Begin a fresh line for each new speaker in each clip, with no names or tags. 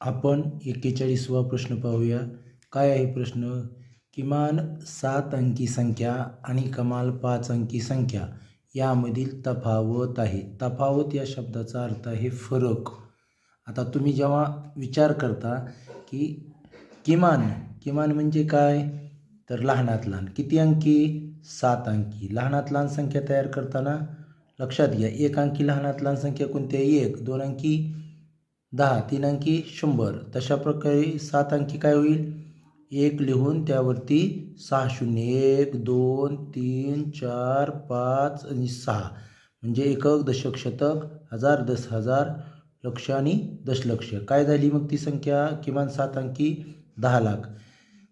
आपण एक्केचाळीसवा प्रश्न पाहूया. काय आहे प्रश्न? किमान सात अंकी संख्या आणि कमाल पाच अंकी संख्या यामधील तफावत आहे. तफावत या शब्दाचा अर्थ आहे फरक. आता तुम्ही जेव्हा विचार करता की किमान किमान म्हणजे काय? तर लहानात लहान. किती अंकी? सात अंकी. लहानात लहान संख्या तयार करताना लक्षात घ्या. एक अंकी लहानात लहान संख्या कोणती आहे? एक. दोन अंकी? दहा तीन अंकी शंभर. तशा प्रकारे सात अंकी काय होईल? एक लिहून त्यावरती सहा शून्य. एक दोन तीन चार पाच आणि सहा. म्हणजे एकक दशक शतक हजार दस हजार लक्ष आणि दशलक्ष. काय झाली मग ती संख्या? किमान सात अंकी दहा लाख.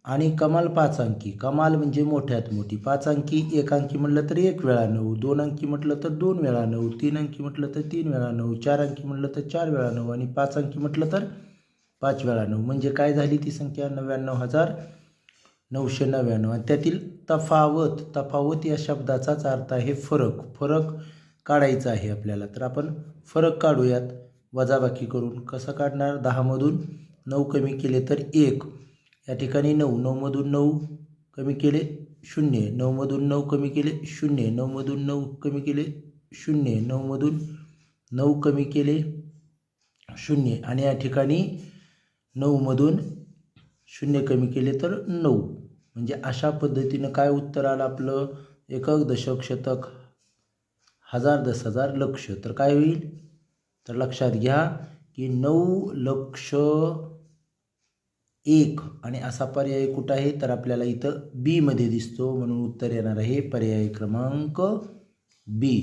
आणि कमाल पाच अंकी. कमाल म्हणजे मोठ्यात मोठी. पाच अंकी एक अंकी म्हटलं तर एक वेळा नऊ दोन अंकी म्हटलं तर दोन वेळा नऊ तीन अंकी म्हटलं तर तीन वेळा नऊ चार अंकी म्हटलं तर चार वेळा नऊ आणि पाच अंकी म्हटलं तर पाच वेळा नऊ. म्हणजे काय झाली ती संख्या? नव्याण्णव हजार नऊशे नव्याण्णव. आणि त्यातील तफावत तफावत या शब्दाचाच अर्थ आहे फरक. फरक काढायचा आहे आपल्याला. तर आपण फरक काढूयात. वजाबाकी करून. कसं काढणार? दहामधून नऊ कमी केले तर एक. या ठिकाणी नऊ नऊमधून नऊ कमी केले शून्य नऊमधून नऊ कमी केले शून्य नऊमधून नऊ कमी केले शून्य नऊमधून नऊ कमी केले शून्य. आणि या ठिकाणी नऊमधून शून्य कमी केले तर नऊ. म्हणजे अशा पद्धतीनं काय उत्तर आलं आपलं? एकक दशक शतक हजार दस हजार लक्ष. तर काय होईल? तर लक्षात घ्या की नऊ लक्ष एक आणि असा पर्याय कुठं आहे तर आपल्याला इथं बीमध्ये दिसतो. म्हणून उत्तर येणार आहे पर्याय क्रमांक बी